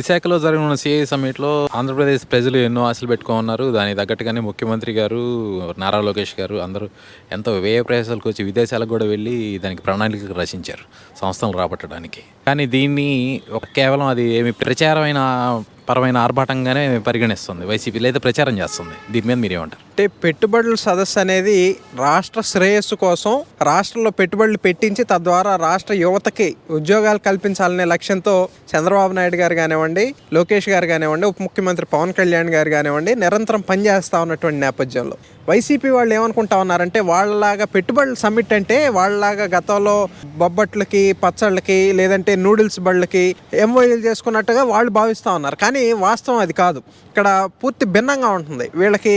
విశాఖలో జరిగిన సిఐ సమ్మిట్లో ఆంధ్రప్రదేశ్ ప్రజలు ఎన్నో ఆశలు పెట్టుకున్నారు దానికి తగ్గట్టుగానే ముఖ్యమంత్రి గారు నారా లోకేష్ గారు అందరూ ఎంతో వ్యయ ప్రయాసాలకు వచ్చి విదేశాలకు కూడా వెళ్ళి దానికి ప్రణాళికలు రచించారు సంస్థలు రాబట్టడానికి. కానీ దీన్ని ఒక కేవలం అది ఏమి ప్రచారమైన పరమైన ఆర్భాటంగానే పరిగణిస్తుంది వైసీపీ లేదా ప్రచారం చేస్తుంది. దీని మీద మీరేమంటారు? అంటే పెట్టుబడుల సదస్సు అనేది రాష్ట్ర శ్రేయస్సు కోసం రాష్ట్రంలో పెట్టుబడులు పెట్టించి తద్వారా రాష్ట్ర యువతకి ఉద్యోగాలు కల్పించాలనే లక్ష్యంతో చంద్రబాబు నాయుడు గారు కానివ్వండి లోకేష్ గారు కానివ్వండి ఉప ముఖ్యమంత్రి పవన్ కళ్యాణ్ గారు కానివ్వండి నిరంతరం పనిచేస్తూ ఉన్నటువంటి నేపథ్యంలో. వైసీపీ వాళ్ళు ఏమనుకుంటా ఉన్నారంటే వాళ్ళలాగా పెట్టుబడుల సమ్మిట్ అంటే వాళ్ళలాగా గతంలో బొబ్బట్లకి పచ్చళ్ళకి లేదంటే నూడిల్స్ బళ్ళకి ఎంఓఈలు చేసుకున్నట్టుగా వాళ్ళు భావిస్తూ ఉన్నారు. కానీ వాస్తవం అది కాదు. ఇక్కడ పూర్తి భిన్నంగా ఉంటుంది. వీళ్ళకి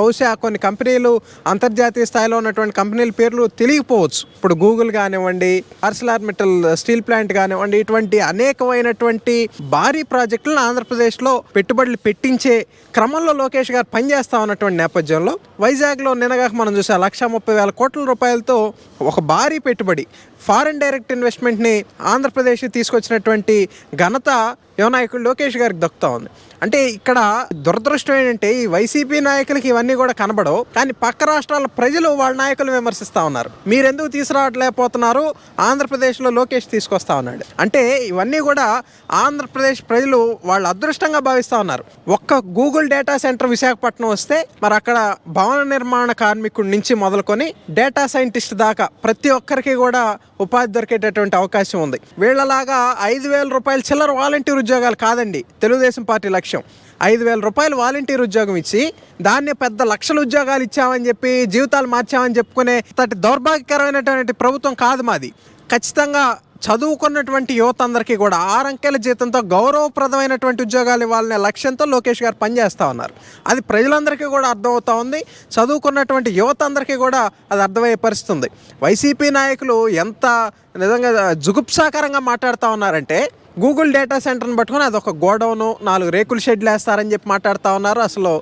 బహుశా కొన్ని కంపెనీలు అంతర్జాతీయ స్థాయిలో ఉన్నటువంటి కంపెనీల పేర్లు తెలియకపోవచ్చు. ఇప్పుడు గూగుల్ కానివ్వండి అర్సలార్ మెటల్ స్టీల్ ప్లాంట్ కానివ్వండి ఇటువంటి అనేకమైనటువంటి భారీ ప్రాజెక్టులను ఆంధ్రప్రదేశ్లో పెట్టుబడులు పెట్టించే క్రమంలో లోకేష్ గారు పనిచేస్తా ఉన్నటువంటి నేపథ్యంలో వైజాగ్లో నినగాక మనం చూసాం లక్ష ముప్పై వేల కోట్ల రూపాయలతో ఒక భారీ పెట్టుబడి. ఫారెన్ డైరెక్ట్ ఇన్వెస్ట్మెంట్ని ఆంధ్రప్రదేశ్ తీసుకొచ్చినటువంటి ఘనత యువనాయకుడు లోకేష్ గారికి దక్కుతా ఉంది. అంటే ఇక్కడ దురదృష్టం ఏంటంటే ఈ వైసీపీ నాయకులకి ఇవన్నీ కూడా కనబడవు. కానీ పక్క రాష్ట్రాల ప్రజలు వాళ్ళ నాయకులు విమర్శిస్తూ ఉన్నారు. మీరెందుకు తీసుకురావట్లేకపోతున్నారు? ఆంధ్రప్రదేశ్లో లోకేష్ తీసుకొస్తా ఉన్నాడు. అంటే ఇవన్నీ కూడా ఆంధ్రప్రదేశ్ ప్రజలు వాళ్ళు అదృష్టంగా భావిస్తూ ఉన్నారు. ఒక్క గూగుల్ డేటా సెంటర్ విశాఖపట్నం వస్తే మరి అక్కడ భవన నిర్మాణ కార్మికుడి నుంచి మొదలుకొని డేటా సైంటిస్ట్ దాకా ప్రతి ఒక్కరికి కూడా ఉపాధి దొరికేటటువంటి అవకాశం ఉంది. వీళ్ళలాగా ఐదు వేల రూపాయల చిల్లర వాలంటీర్ ఉద్యోగాలు కాదండి. తెలుగుదేశం పార్టీ లక్ష్యం. ఐదు వేల రూపాయలు వాలంటీర్ ఉద్యోగం ఇచ్చి దాన్ని పెద్ద లక్షల ఉద్యోగాలు ఇచ్చామని చెప్పి జీవితాలు మార్చామని చెప్పుకునే అంతటి దౌర్భాగ్యకరమైనటువంటి ప్రభుత్వం కాదు మాది. ఖచ్చితంగా చదువుకున్నటువంటి యువత అందరికీ కూడా ఆరంకెల జీతంతో గౌరవప్రదమైనటువంటి ఉద్యోగాలు ఇవ్వాలనే లక్ష్యంతో లోకేష్ గారు పనిచేస్తూ ఉన్నారు. అది ప్రజలందరికీ కూడా అర్థమవుతూ ఉంది. చదువుకున్నటువంటి యువత అందరికీ కూడా అది అర్థమయ్యే పరిస్థితి ఉంది. వైసీపీ నాయకులు ఎంత నిజంగా జుగుప్సాకరంగా మాట్లాడుతూ ఉన్నారంటే గూగుల్ డేటా సెంటర్ని పట్టుకొని అదొక గోడౌను నాలుగు రేకుల షెడ్లు వేస్తారని చెప్పి మాట్లాడుతూ ఉన్నారు. అసలు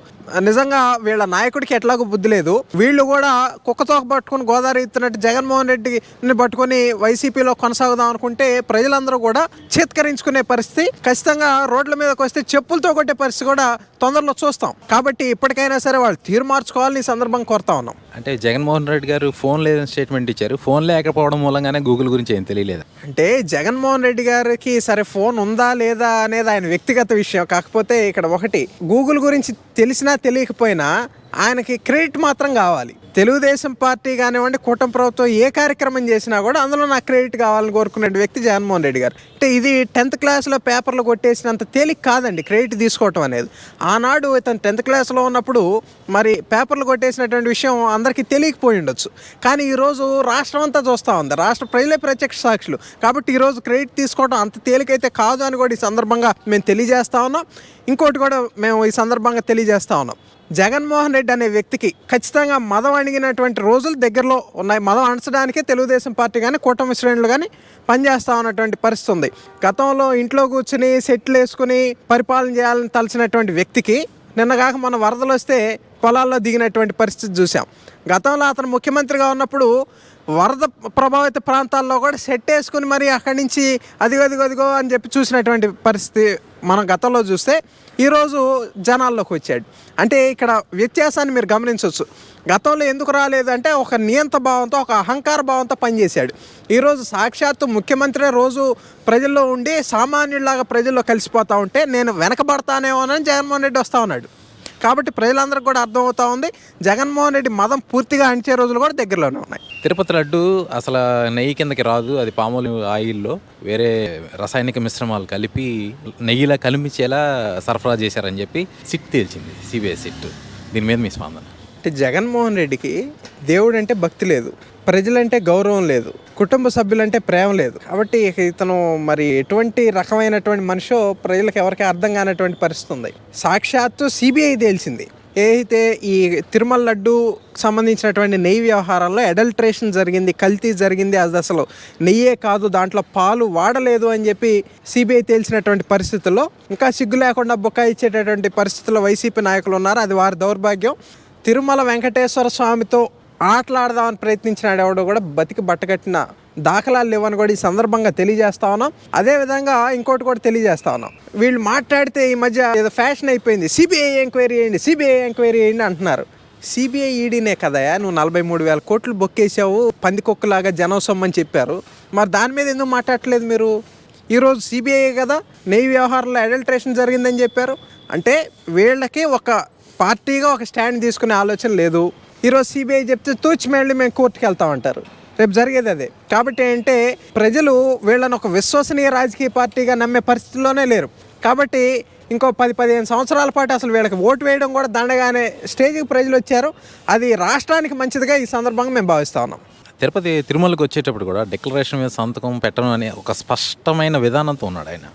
నిజంగా వీళ్ళ నాయకుడికి ఎట్లాగో బుద్ధి లేదు. వీళ్ళు కూడా కుక్కతో పట్టుకొని గోదావరి ఇస్తున్నట్టు జగన్మోహన్ రెడ్డిని పట్టుకొని వైసీపీలో కొనసాగుదాం అనుకుంటే ప్రజలందరూ కూడా చేత్కరించుకునే పరిస్థితి ఖచ్చితంగా రోడ్ల మీదకి వస్తే చెప్పులతో కొట్టే పరిస్థితి కూడా తొందరలో చూస్తాం. కాబట్టి ఇప్పటికైనా సరే వాళ్ళు తీరు మార్చుకోవాలని ఈ కోరుతా ఉన్నాం. అంటే జగన్మోహన్ రెడ్డి గారు ఫోన్ లేదని స్టేట్మెంట్ ఇచ్చారు. ఫోన్ లేకపోవడం మూలంగానే గూగుల్ గురించి ఏం తెలియలేదు? అంటే జగన్మోహన్ రెడ్డి గారికి సరే ఫోన్ ఉందా లేదా అనేది ఆయన వ్యక్తిగత విషయం. కాకపోతే ఇక్కడ ఒకటి గూగుల్ గురించి తెలిసినా తెలియకపోయినా ఆయనకి క్రెడిట్ మాత్రం కావాలి. తెలుగుదేశం పార్టీ కానివ్వండి కూటమి ప్రభుత్వం ఏ కార్యక్రమం చేసినా కూడా అందులో నాకు క్రెడిట్ కావాలని కోరుకునే వ్యక్తి జగన్మోహన్ రెడ్డి గారు. అంటే ఇది టెన్త్ క్లాస్లో పేపర్లు కొట్టేసినంత తేలిక కాదండి క్రెడిట్ తీసుకోవటం అనేది. ఆనాడు ఇతను టెన్త్ క్లాస్లో ఉన్నప్పుడు మరి పేపర్లు కొట్టేసినటువంటి విషయం అందరికీ తెలియకపోయి ఉండొచ్చు. కానీ ఈరోజు రాష్ట్రం అంతా చూస్తూ ఉంది. రాష్ట్ర ప్రజలే ప్రత్యక్ష సాక్షులు. కాబట్టి ఈరోజు క్రెడిట్ తీసుకోవడం అంత తేలికైతే కాదు అని కూడా ఈ సందర్భంగా మేము తెలియజేస్తా ఉన్నాం. ఇంకోటి కూడా మేము ఈ సందర్భంగా తెలియజేస్తా ఉన్నాం. జగన్మోహన్ రెడ్డి అనే వ్యక్తికి ఖచ్చితంగా మదం అణిగినటువంటి రోజులు దగ్గరలో ఉన్నాయి. మదం అణచడానికే తెలుగుదేశం పార్టీ కానీ కూటమి శ్రేణులు కానీ పనిచేస్తా ఉన్నటువంటి పరిస్థితి ఉంది. గతంలో ఇంట్లో కూర్చుని సెట్లు వేసుకుని పరిపాలన చేయాలని తలచినటువంటి వ్యక్తికి నిన్నగాక మన వరదలు వస్తే పొలాల్లో దిగినటువంటి పరిస్థితి చూసాం గతంలో అతను ముఖ్యమంత్రిగా ఉన్నప్పుడు వరద ప్రభావిత ప్రాంతాల్లో కూడా సెట్ వేసుకుని మరి అక్కడి నుంచి అదిగో అదిగో అదిగో అని చెప్పి చూసినటువంటి పరిస్థితి మనం గతంలో చూస్తే ఈరోజు జనాల్లోకి వచ్చాడు. అంటే ఇక్కడ వ్యత్యాసాన్ని మీరు గమనించవచ్చు. గతంలో ఎందుకు రాలేదంటే ఒక నియంత భావంతో ఒక అహంకార భావంతో పనిచేశాడు. ఈరోజు సాక్షాత్తు ముఖ్యమంత్రి రోజు ప్రజల్లో ఉండి సామాన్యుడిలాగా ప్రజల్లో కలిసిపోతా ఉంటే నేను వెనకబడతానేమోనని జగన్మోహన్ రెడ్డి వస్తూ ఉన్నాడు. కాబట్టి ప్రజలందరికీ కూడా అర్థమవుతా ఉంది. జగన్మోహన్ రెడ్డి మదం పూర్తిగా అణిచే రోజులు కూడా దగ్గరలోనే ఉన్నాయి. తిరుపతి లడ్డు అసలు నెయ్యి కిందకి రాదు. అది పాములు ఆయిల్లో వేరే రసాయనిక మిశ్రమాలు కలిపి నెయ్యిలా కలిపించేలా సరఫరా చేశారని చెప్పి సిట్ తేల్చింది. CBI SIT. దీని మీద మీ స్పందన? అంటే జగన్మోహన్ రెడ్డికి దేవుడు అంటే భక్తి లేదు ప్రజలంటే గౌరవం లేదు కుటుంబ సభ్యులంటే ప్రేమ లేదు. కాబట్టి ఇతను మరి ఎటువంటి రకమైనటువంటి మనిషో ప్రజలకు ఎవరికి అర్థం కానటువంటి పరిస్థితి ఉంది. సాక్షాత్తు సిబిఐ తేల్చింది. ఏదైతే ఈ తిరుమల లడ్డు సంబంధించినటువంటి నెయ్యి వ్యవహారాల్లో అడల్ట్రేషన్ జరిగింది కల్తీ జరిగింది అది అసలు నెయ్యే కాదు దాంట్లో పాలు వాడలేదు అని చెప్పి సిబిఐ తేల్చినటువంటి పరిస్థితుల్లో ఇంకా సిగ్గు లేకుండా బొక్క ఇచ్చేటటువంటి పరిస్థితుల్లో వైసీపీ నాయకులు ఉన్నారు. అది వారి దౌర్భాగ్యం. తిరుమల వెంకటేశ్వర స్వామితో ఆటలాడదామని ప్రయత్నించిన ఎవడో కూడా బతికి బట్టకట్టిన దాఖలాలు లేవని కూడా ఈ సందర్భంగా తెలియజేస్తా ఉన్నాం. అదేవిధంగా ఇంకోటి కూడా తెలియజేస్తా ఉన్నాం. వీళ్ళు మాట్లాడితే ఈ మధ్య ఏదో ఫ్యాషన్ అయిపోయింది. సిబిఐ ఎంక్వైరీ చేయండి సిబిఐ ఎంక్వైరీ చేయండి అంటున్నారు. సిబిఐ ఈడీనే కదయా నువ్వు నలభై మూడు వేల కోట్లు బొక్కేసావు పందికొక్కులాగా జనం సొమ్మని చెప్పారు. మరి దాని మీద ఎందుకు మాట్లాడట్లేదు మీరు? ఈరోజు సిబిఐ కదా నెయ్యి వ్యవహారంలో అడల్ట్రేషన్ జరిగిందని చెప్పారు. అంటే వీళ్ళకి ఒక పార్టీగా ఒక స్టాండ్ తీసుకునే ఆలోచన లేదు. ఈరోజు సిబిఐ చెప్తే తూచి మళ్ళీ మేము కోర్టుకి వెళ్తామంటారు రేపు జరిగేది అదే. కాబట్టి ఏంటంటే ప్రజలు వీళ్ళని ఒక విశ్వసనీయ రాజకీయ పార్టీగా నమ్మే పరిస్థితిలోనే లేరు. కాబట్టి ఇంకో పది పదిహేను సంవత్సరాల పాటు అసలు వీళ్ళకి ఓటు వేయడం కూడా దండగానే స్టేజ్కి ప్రజలు వచ్చారు. అది రాష్ట్రానికి మంచిదిగా ఈ సందర్భంగా మేము భావిస్తా ఉన్నాం. తిరుపతి తిరుమలకి వచ్చేటప్పుడు కూడా డిక్లరేషన్ మీద సంతకం పెట్టడం అనే ఒక స్పష్టమైన విధానంతో ఉన్నాడు ఆయన.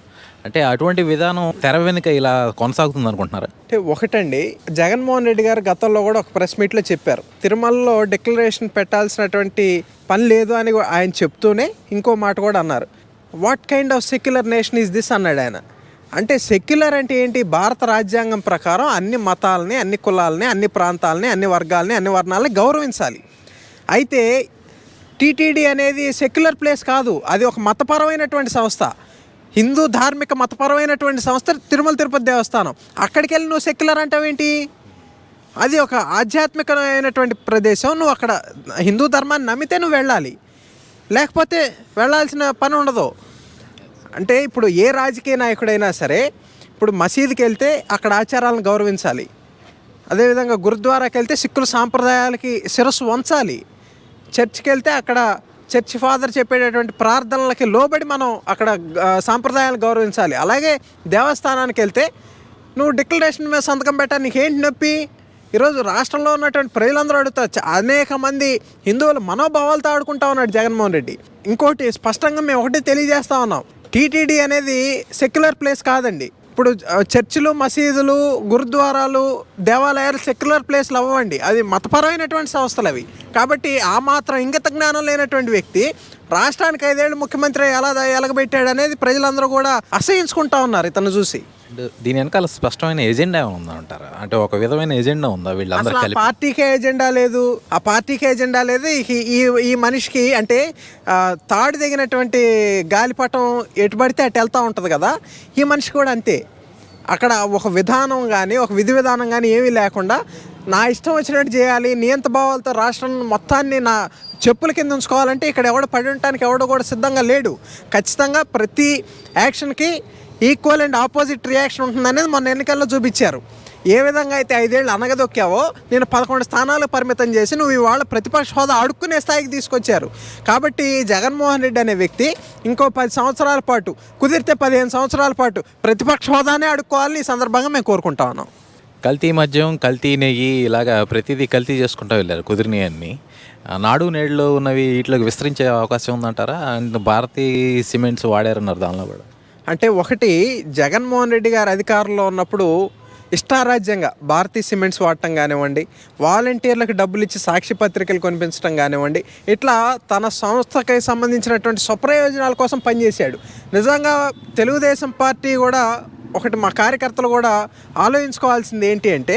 అంటే అటువంటి విధానం తెర వెనుక ఇలా కొనసాగుతుంది అనుకుంటున్నారా అంటే ఒకటండి జగన్మోహన్ రెడ్డి గారు గతంలో కూడా ఒక ప్రెస్ మీట్లో చెప్పారు. తిరుమలలో డిక్లరేషన్ పెట్టాల్సినటువంటి పని లేదు అని ఆయన చెప్తూనే ఇంకో మాట కూడా అన్నారు. What kind of secular nation is this అన్నాడు ఆయన. అంటే సెక్యులర్ అంటే ఏంటి? భారత రాజ్యాంగం ప్రకారం అన్ని మతాలని అన్ని కులాలని అన్ని ప్రాంతాలని అన్ని వర్గాలని అన్ని వర్ణాలని గౌరవించాలి. అయితే టీటీడీ అనేది సెక్యులర్ ప్లేస్ కాదు. అది ఒక మతపరమైనటువంటి సంస్థ. హిందూ ధార్మిక మతపరమైనటువంటి సంస్థ తిరుమల తిరుపతి దేవస్థానం. అక్కడికి వెళ్ళి నువ్వు సెక్యులర్ అంటావేంటి? అది ఒక ఆధ్యాత్మికమైనటువంటి ప్రదేశం. నువ్వు అక్కడ హిందూ ధర్మాన్ని నమ్మితే నువ్వు వెళ్ళాలి. లేకపోతే వెళ్ళాల్సిన పని ఉండదు. అంటే ఇప్పుడు ఏ రాజకీయ నాయకుడైనా సరే ఇప్పుడు మసీదుకి వెళ్తే అక్కడ ఆచారాలను గౌరవించాలి. అదేవిధంగా గురుద్వారాకి వెళ్తే సిక్కుల సాంప్రదాయాలకి శిరస్సు వంచాలి. చర్చికి వెళ్తే అక్కడ చర్చి ఫాదర్ చెప్పేటటువంటి ప్రార్థనలకి లోబడి మనం అక్కడ సాంప్రదాయాలు గౌరవించాలి. అలాగే దేవస్థానానికి వెళ్తే నువ్వు డిక్లరేషన్ మీద సంతకం పెట్టా నీకేంటి నొప్పి? ఈరోజు రాష్ట్రంలో ఉన్నటువంటి ప్రజలందరూ అడుగుతారు అనేక మంది హిందువుల మనోభావాలతో ఆడుకుంటా ఉన్నాడు జగన్మోహన్ రెడ్డి. ఇంకోటి స్పష్టంగా మేము ఒకటి తెలియజేస్తా ఉన్నాం. టీటీడీ అనేది సెక్యులర్ ప్లేస్ కాదండి. ఇప్పుడు చర్చిలు మసీదులు గురుద్వారాలు దేవాలయాలు సెక్యులర్ ప్లేస్లు అవ్వండి. అది మతపరమైనటువంటి సంస్థలు అవి కాబట్టి ఆ మాత్రం ఇంగిత జ్ఞానం లేనటువంటి వ్యక్తి రాష్ట్రానికి ఐదేళ్ళు ముఖ్యమంత్రి ఎలా ఎలగబెట్టాడు అనేది ప్రజలందరూ కూడా అసహించుకుంటా ఉన్నారు ఇతను చూసి. దీని వెనకాల స్పష్టమైన ఎజెండా ఏమైనా ఉందా అంటారా? అంటే ఒక విధమైన ఎజెండా ఉందా వీళ్ళందరూ కలిపి? పార్టీకే ఎజెండా లేదు. ఆ పార్టీకే ఎజెండా లేదు. ఈ- ఈ మనిషికి అంటే తాడు దిగినటువంటి గాలిపటం ఎటు పడితే అటు వెళ్తూ ఉంటుంది కదా. ఈ మనిషి కూడా అంతే. అక్కడ ఒక విధానం కానీ ఒక విధి విధానం కానీ ఏమీ లేకుండా నా ఇష్టం వచ్చినట్టు చేయాలి నియంత భావాలతో రాష్ట్రం మొత్తాన్ని నా చెప్పుల కింద ఉంచుకోవాలంటే ఇక్కడ ఎవడ పడి ఉండటానికి ఎవడో కూడా సిద్ధంగా లేడు. ఖచ్చితంగా ప్రతి యాక్షన్కి ఈక్వల్ అండ్ ఆపోజిట్ రియాక్షన్ ఉంటుందనేది మొన్న ఎన్నికల్లో చూపించారు. ఏ విధంగా అయితే ఐదేళ్ళు అనగదొక్కావో నేను పదకొండు స్థానాలకు పరిమితం చేసి నువ్వు ఇవాళ ప్రతిపక్ష హోదా అడుక్కునే స్థాయికి తీసుకొచ్చారు. కాబట్టి జగన్మోహన్ రెడ్డి అనే వ్యక్తి ఇంకో పది సంవత్సరాల పాటు కుదిరితే పదిహేను సంవత్సరాల పాటు ప్రతిపక్ష హోదానే అడుక్కోవాలని ఈ సందర్భంగా మేము కోరుకుంటా ఉన్నాం. కల్తీ మద్యం కల్తీ నెయ్యి ఇలాగా ప్రతిదీ కల్తీ చేసుకుంటూ వెళ్ళారు కుదిరినవి అన్నీ నాడు నేడులో ఉన్నవి వీటిలోకి విస్తరించే అవకాశం ఉందంటారా? అండ్ భారతీ సిమెంట్స్ వాడారన్నారు దానిలో కూడా. అంటే ఒకటి జగన్మోహన్ రెడ్డి గారు అధికారంలో ఉన్నప్పుడు ఇష్టారాజ్యంగా భారతీయ సిమెంట్స్ వాడటం కానివ్వండి వాలంటీర్లకు డబ్బులు ఇచ్చి సాక్షి పత్రికలు కొనిపించడం కానివ్వండి ఇట్లా తన సంస్థకి సంబంధించినటువంటి స్వప్రయోజనాల కోసం పనిచేశాడు. నిజంగా తెలుగుదేశం పార్టీ కూడా ఒకటి మా కార్యకర్తలు కూడా ఆలోచించుకోవాల్సింది ఏంటి అంటే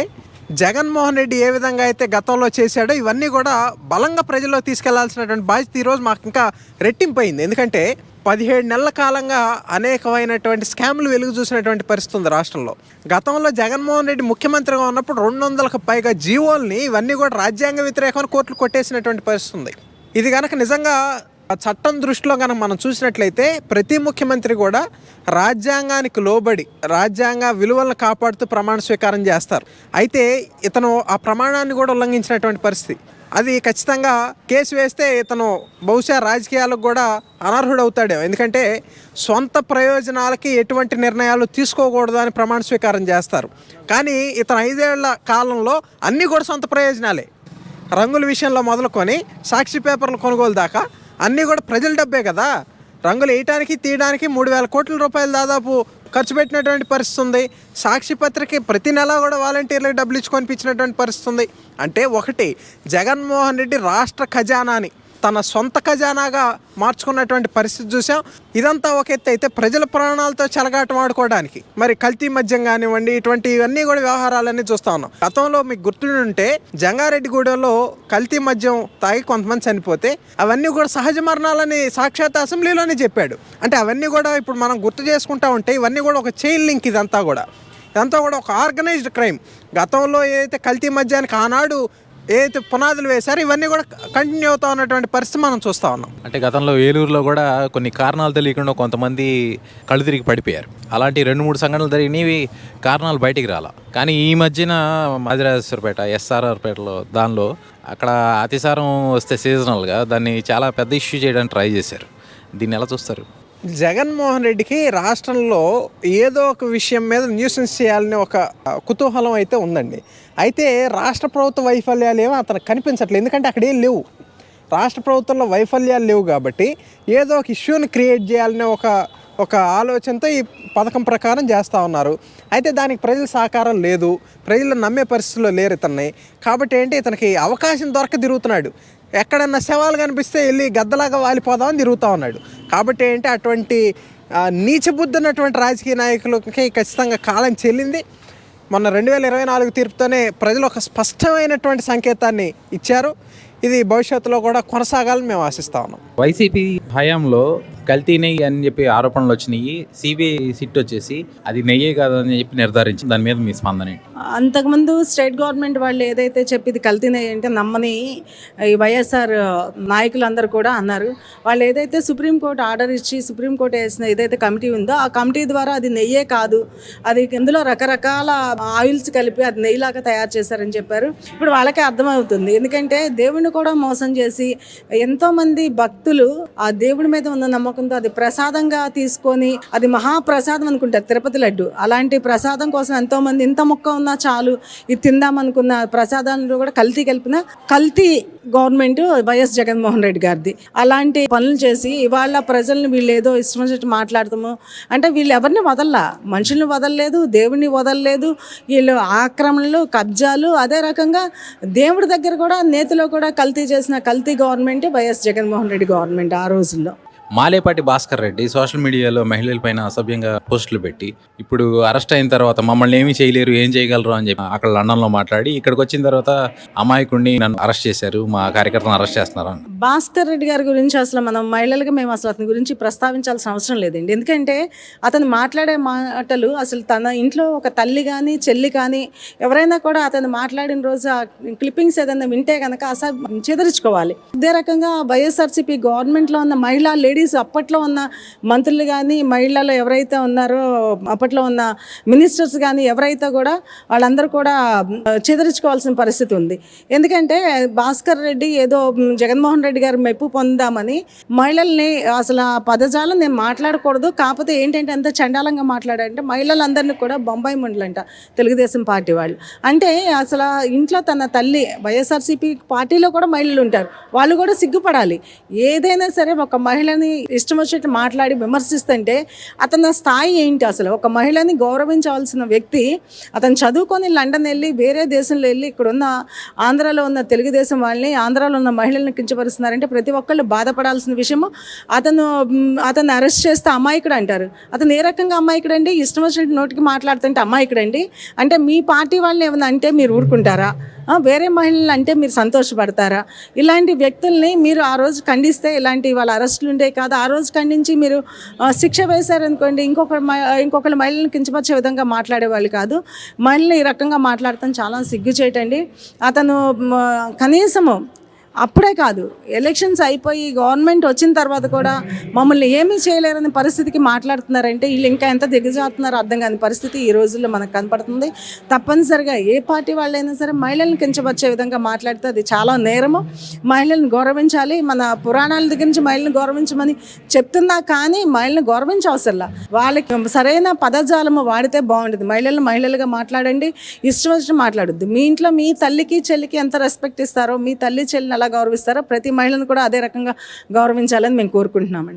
జగన్మోహన్ రెడ్డి ఏ విధంగా అయితే గతంలో చేశాడో ఇవన్నీ కూడా బలంగా ప్రజల్లో తీసుకెళ్ళాల్సినటువంటి బాధ్యత ఈరోజు మాకు ఇంకా రెట్టింపైంది. ఎందుకంటే పదిహేడు నెలల కాలంగా అనేకమైనటువంటి స్కామ్లు వెలుగు చూసినటువంటి పరిస్థితి ఉంది రాష్ట్రంలో. గతంలో జగన్మోహన్ రెడ్డి ముఖ్యమంత్రిగా ఉన్నప్పుడు రెండు వందలకు పైగా జీవోల్ని ఇవన్నీ కూడా రాజ్యాంగ వ్యతిరేకమైన కోర్టులు కొట్టేసినటువంటి పరిస్థితి ఉంది. ఇది కనుక నిజంగా చట్టం దృష్టిలో కనుక మనం చూసినట్లయితే ప్రతి ముఖ్యమంత్రి కూడా రాజ్యాంగానికి లోబడి రాజ్యాంగ విలువలను కాపాడుతూ ప్రమాణ స్వీకారం చేస్తారు. అయితే ఇతను ఆ ప్రమాణాన్ని కూడా ఉల్లంఘించినటువంటి పరిస్థితి. అది ఖచ్చితంగా కేసు వేస్తే ఇతను బహుశా రాజకీయాలకు కూడా అనర్హుడవుతాడే ఎందుకంటే సొంత ప్రయోజనాలకి ఎటువంటి నిర్ణయాలు తీసుకోకూడదు అని ప్రమాణ స్వీకారం చేస్తారు. కానీ ఇతను ఐదేళ్ళ కాలంలో అన్నీ కూడా సొంత ప్రయోజనాలే. రంగుల విషయంలో మొదలుకొని సాక్షి పేపర్ల కొనుగోలు దాకా అన్నీ కూడా ప్రజల డబ్బే కదా. రంగులు వేయటానికి తీయడానికి మూడు వేల కోట్ల రూపాయలు దాదాపు ఖర్చు పెట్టినటువంటి పరిస్థితి ఉంది. సాక్షి పత్రిక ప్రతి నెల కూడా వాలంటీర్లకు డబ్బులు ఇచ్చుకొని కొనిపించినటువంటి పరిస్థితి ఉంది. అంటే ఒకటి జగన్మోహన్ రెడ్డి రాష్ట్ర ఖజానాని. తన సొంత ఖజానాగా మార్చుకున్నటువంటి పరిస్థితి చూసాం. ఇదంతా ఒక ఎత్తు అయితే ప్రజల ప్రాణాలతో చెలగాటం ఆడుకోవడానికి. మరి కల్తీ మద్యం కానివ్వండి ఇటువంటి ఇవన్నీ కూడా వ్యవహారాలన్నీ చూస్తా ఉన్నాం. గతంలో మీకు గుర్తుంటే జంగారెడ్డిగూడెంలో కల్తీ మద్యం తాగి కొంతమంది చనిపోతే అవన్నీ కూడా సహజ మరణాలని సాక్షాత్ అసెంబ్లీలోనే చెప్పాడు. అంటే అవన్నీ కూడా ఇప్పుడు మనం గుర్తు చేసుకుంటా ఉంటే ఇవన్నీ కూడా ఒక చైన్ లింక్ ఇదంతా కూడా. ఇదంతా కూడా ఒక ఆర్గనైజ్డ్ క్రైమ్ గతంలో ఏదైతే కల్తీ మద్యానికి ఆనాడు ఏదైతే పునాదులు వేశారో ఇవన్నీ కూడా కంటిన్యూ అవుతా ఉన్నటువంటి పరిస్థితి మనం చూస్తూ ఉన్నాం. అంటే గతంలో ఏలూరులో కూడా కొన్ని కారణాలు తెలియకుండా కొంతమంది కళ్ళు తిరిగి పడిపోయారు. అలాంటి రెండు మూడు సంఘటనలు జరిగినవి కారణాలు బయటికి రాలా. కానీ ఈ మధ్యన మాదిరాజేశ్వరపేట ఎస్ఆర్ఆర్పేటలో దానిలో అక్కడ అతిసారం వస్తే సీజనల్గా దాన్ని చాలా పెద్ద ఇష్యూ చేయడానికి ట్రై చేశారు. దీన్ని ఎలా చూస్తారు? జగన్మోహన్ రెడ్డికి రాష్ట్రంలో ఏదో ఒక విషయం మీద న్యూసెన్స్ చేయాలనే ఒక కుతూహలం అయితే ఉందండి. అయితే రాష్ట్ర ప్రభుత్వ వైఫల్యాలు ఏమో అతనికి కనిపించట్లేదు. ఎందుకంటే అక్కడ ఏం లేవు. రాష్ట్ర ప్రభుత్వంలో వైఫల్యాలు లేవు కాబట్టి ఏదో ఒక ఇష్యూని క్రియేట్ చేయాలనే ఒక ఒక ఆలోచనతో ఈ పథకం ప్రకారం చేస్తూ ఉన్నారు. అయితే దానికి ప్రజల సహకారం లేదు. ప్రజలు నమ్మే పరిస్థితుల్లో లేరు ఇతన్ని. కాబట్టి ఏంటి ఇతనికి అవకాశం దొరక తిరుగుతున్నాడు. ఎక్కడన్నా శవాలు కనిపిస్తే వెళ్ళి గద్దలాగా వాలిపోదామని తిరుగుతూ ఉన్నాడు. కాబట్టి ఏంటి అటువంటి నీచబుద్ధి ఉన్నటువంటి రాజకీయ నాయకులకి ఖచ్చితంగా కాలం చెల్లింది. మొన్న రెండు వేల ఇరవై నాలుగు తీర్పుతోనే ప్రజలు ఒక స్పష్టమైనటువంటి సంకేతాన్ని ఇచ్చారు. ఇది భవిష్యత్తులో కూడా కొనసాగాలని మేము ఆశిస్తా ఉన్నాం. వైసీపీ హయాంలో కల్తీ నెయ్యి అని చెప్పి ఆరోపణలు వచ్చినాయి. సిబిఐ సిట్ వచ్చేసి అది నెయ్యే కాదని చెప్పి నిర్ధారించింది. దాని మీద మీ స్పందన అంతకుముందు స్టేట్ గవర్నమెంట్ వాళ్ళు ఏదైతే చెప్పింది కల్తీనే అంటే నమ్మని ఈ వైఎస్ఆర్ నాయకులందరూ కూడా అన్నారు. వాళ్ళు ఏదైతే సుప్రీంకోర్టు ఆర్డర్ ఇచ్చి సుప్రీంకోర్టు వేసిన ఏదైతే కమిటీ ఉందో ఆ కమిటీ ద్వారా అది నెయ్యే కాదు. అది ఇందులో రకరకాల ఆయిల్స్ కలిపి అది నెయ్యిలాగా తయారు చేశారని చెప్పారు. ఇప్పుడు వాళ్ళకే అర్థమవుతుంది. ఎందుకంటే దేవుడిని కూడా మోసం చేసి ఎంతోమంది భక్తులు ఆ దేవుడి మీద ఉన్న నమ్మకం నమ్మకంతో అది ప్రసాదంగా తీసుకొని అది మహాప్రసాదం అనుకుంటారు తిరుపతి లడ్డు. అలాంటి ప్రసాదం కోసం ఎంతోమంది ఇంత ముక్క ఉన్నా చాలు ఇది తిందామనుకున్న ప్రసాదాలను కూడా కల్తీ కలిపిన కల్తీ గవర్నమెంట్ వైఎస్ జగన్మోహన్ రెడ్డి గారిది. అలాంటి పనులు చేసి ఇవాళ ప్రజల్ని వీళ్ళు ఏదో ఇష్టం వచ్చినట్టు మాట్లాడతాము అంటే వీళ్ళు ఎవరిని వదల్లా? మనుషుల్ని వదలలేదు దేవుడిని వదలలేదు వీళ్ళు ఆక్రమణలు కబ్జాలు అదే రకంగా దేవుడి దగ్గర కూడా నేతిలో కూడా కల్తీ చేసిన కల్తీ government YS Jaganmohan Reddy government ఆ రోజుల్లో. మాలేపాటి భాస్కర్ రెడ్డి సోషల్ మీడియాలో మహిళలపైన అసభ్యంగా పోస్టులు పెట్టి ఇప్పుడు అరెస్ట్ అయిన తర్వాత మమ్మల్ని ఏమీ చేయలేరు ఏం చేయగలరు అని చెప్పి అక్కడ లండన్లో మాట్లాడి ఇక్కడికి వచ్చిన తర్వాత అమాయకుడిని నన్ను అరెస్ట్ చేశారు మా కార్యకర్తను అరెస్ట్ చేస్తున్నారు అని భాస్కర్ రెడ్డి గారి గురించి అసలు మనం మహిళలకు మేము అసలు అతని గురించి ప్రస్తావించాల్సిన అవసరం లేదండి. ఎందుకంటే అతను మాట్లాడే మాటలు అసలు తన ఇంట్లో ఒక తల్లి కానీ చెల్లి కానీ ఎవరైనా కూడా అతను మాట్లాడిన రోజు ఆ క్లిప్పింగ్స్ ఏదైనా వింటే కనుక అసలు చెదరించుకోవాలి. అదే రకంగా వైఎస్ఆర్సీపీ గవర్నమెంట్లో ఉన్న మహిళా లేడీస్ అప్పట్లో ఉన్న మంత్రులు కానీ మహిళలు ఎవరైతే ఉన్నారో అప్పట్లో ఉన్న మినిస్టర్స్ కానీ ఎవరైతే కూడా వాళ్ళందరూ కూడా చెదరించుకోవాల్సిన పరిస్థితి ఉంది. ఎందుకంటే భాస్కర్ రెడ్డి ఏదో జగన్మోహన్ రెడ్డి గారు మెప్పు పొందామని మహిళల్ని అసలు ఆ పదజాలం నేను మాట్లాడకూడదు. కాకపోతే ఏంటంటే అంత చండాలంగా మాట్లాడారంటే మహిళలందరినీ కూడా బొంబాయి మండలంట తెలుగుదేశం పార్టీ వాళ్ళు. అంటే అసలు ఇంట్లో తన తల్లి వైఎస్ఆర్సీపీ పార్టీలో కూడా మహిళలు ఉంటారు. వాళ్ళు కూడా సిగ్గుపడాలి. ఏదైనా సరే ఒక మహిళని ఇష్టం వచ్చినట్టు మాట్లాడి విమర్శిస్తుంటే అతని స్థాయి ఏంటి అసలు? ఒక మహిళని గౌరవించవలసిన వ్యక్తి అతను చదువుకొని లండన్ వెళ్ళి వేరే దేశంలో వెళ్ళి ఇక్కడ ఉన్న ఆంధ్రాలో ఉన్న తెలుగుదేశం వాళ్ళని ఆంధ్రాలో ఉన్న మహిళలను కించపరుస్తున్నారంటే ప్రతి ఒక్కళ్ళు బాధపడాల్సిన విషయము అతను అతను అతన్ని అరెస్ట్ చేస్తే అమాయకుడు అంటారు. అతను ఏ రకంగా అమాయకుడు అండి ఇష్టం వచ్చినట్టు నోటికి మాట్లాడుతుంటే అమాయకుడు అండి అంటే మీ పార్టీ వాళ్ళని ఏమైనా అంటే మీరు ఊరుకుంటారా? వేరే మహిళలు అంటే మీరు సంతోషపడతారా? ఇలాంటి వ్యక్తుల్ని మీరు ఆ రోజు ఖండిస్తే ఇలాంటి వాళ్ళ అరెస్టులు ఉండే కాదు. ఆ రోజు ఖండించి మీరు శిక్ష వేశారనుకోండి ఇంకొక మ- ఇంకొకరి మహిళలను కించపరిచే విధంగా మాట్లాడేవాళ్ళు కాదు. మహిళలు ఈ రకంగా మాట్లాడటం చాలా సిగ్గు చేయటండి అతను కనీసము అప్పుడే కాదు. ఎలక్షన్స్ అయిపోయి గవర్నమెంట్ వచ్చిన తర్వాత కూడా మమ్మల్ని ఏమీ చేయలేరని పరిస్థితికి మాట్లాడుతున్నారంటే వీళ్ళు ఇంకా ఎంత దిగజారుతున్నారో అర్థం కాని పరిస్థితి ఈ రోజుల్లో మనకు కనపడుతుంది. తప్పనిసరిగా ఏ పార్టీ వాళ్ళైనా సరే మహిళలను కించపరిచే విధంగా మాట్లాడితే అది చాలా నేరము. మహిళలను గౌరవించాలి. మన పురాణాల దగ్గర నుంచి మహిళలను గౌరవించమని చెప్తున్నా కానీ మహిళలను గౌరవించవసరంలా. వాళ్ళకి సరైన పదజాలము వాడితే బాగుంటుంది. మహిళలను మహిళలుగా మాట్లాడండి. ఇష్టం వచ్చిన మాట్లాడద్దు. మీ ఇంట్లో మీ తల్లికి చెల్లికి ఎంత రెస్పెక్ట్ ఇస్తారో మీ తల్లి చెల్లిని చాలా గౌరవిస్తారో? ప్రతి మహిళను కూడా అదే రకంగా గౌరవించాలని మేము కోరుకుంటున్నామండి.